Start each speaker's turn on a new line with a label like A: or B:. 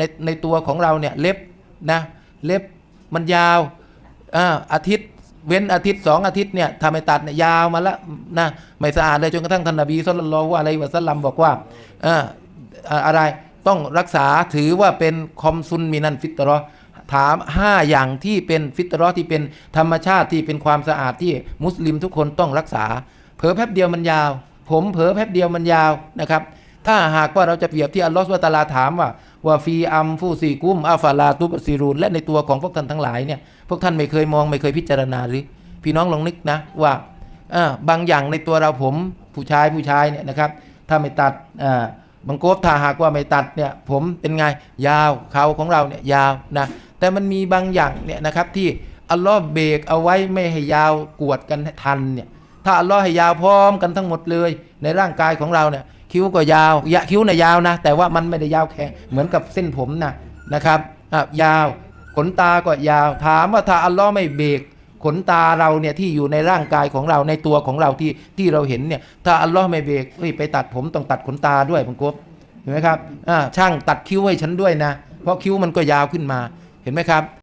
A: ในในตัวของเราเนี่ยเล็บนะเล็บมันยาวอาอาทิตย์เว้นอาทิตย์สองอาทิตย์เนี่ยทำให้ตัดเนี่ยยาวมาแล้วนะไม่สะอาดเลยจนกระทั่งท่านนบีสุลต่านละฮ์อะลัยฮิวะสัลลัมบอกว่าอาอะไรต้องรักษาถือว่าเป็นคอมซุนมินันฟิตรอถามห้าอย่างที่เป็นฟิตรอที่เป็นธรรมชาติที่เป็นความสะอาดที่มุสลิมทุกคนต้องรักษา เผลอแป๊บเดียวมันยาว ผมเผลอแป๊บเดียวมันยาวนะครับ ถ้าหากว่าเราจะเปรียบที่อัลลอฮฺสุบฮานะตาลาถามว่าว่าฟีอัมฟูซีกุมอาฟาลาตุบซีรูนและในตัวของพวกท่านทั้งหลายเนี่ยพวกท่านไม่เคยมองไม่เคยพิจารณาหรือพี่น้องลองนึกนะว่าบางอย่างในตัวเราผมผู้ชายผู้ชายเนี่ยนะครับถ้าไม่ตัดบางโกบถ้าหากว่าไม่ตัดเนี่ยผมเป็นไงยาวเขาของเราเนี่ยยาวนะแต่มันมีบางอย่างเนี่ยนะครับที่อัลลอฮ์เบรกเอาไว้ไม่ให้ยาวกวดกันทันเนี่ยถ้าอัลลอฮ์ให้ยาวพร้อมกันทั้งหมดเลย ในร่างกายของเราเนี่ย คิ้วก็ยาวยะคิ้วน่ะยาวนะ แต่ว่ามันไม่ได้ยาวแค่เหมือนกับเส้นผมนะนะครับอะยาวขนตาก็ยาว ถามว่าถ้าอัลลอฮ์ไม่เบรกขนตาเราเนี่ยที่อยู่ในร่างกายของเราในตัวของเราที่ที่เราเห็นเนี่ยถ้าอัลลอฮ์ไม่เบรกเฮ้ยไปตัดผมต้องตัดขนตาด้วยผมกบเห็นไหมครับอ่าช่างตัดคิ้วให้ฉันด้วยนะ เพราะคิ้วมันก็ยาวขึ้นมาเห็นไหมครับ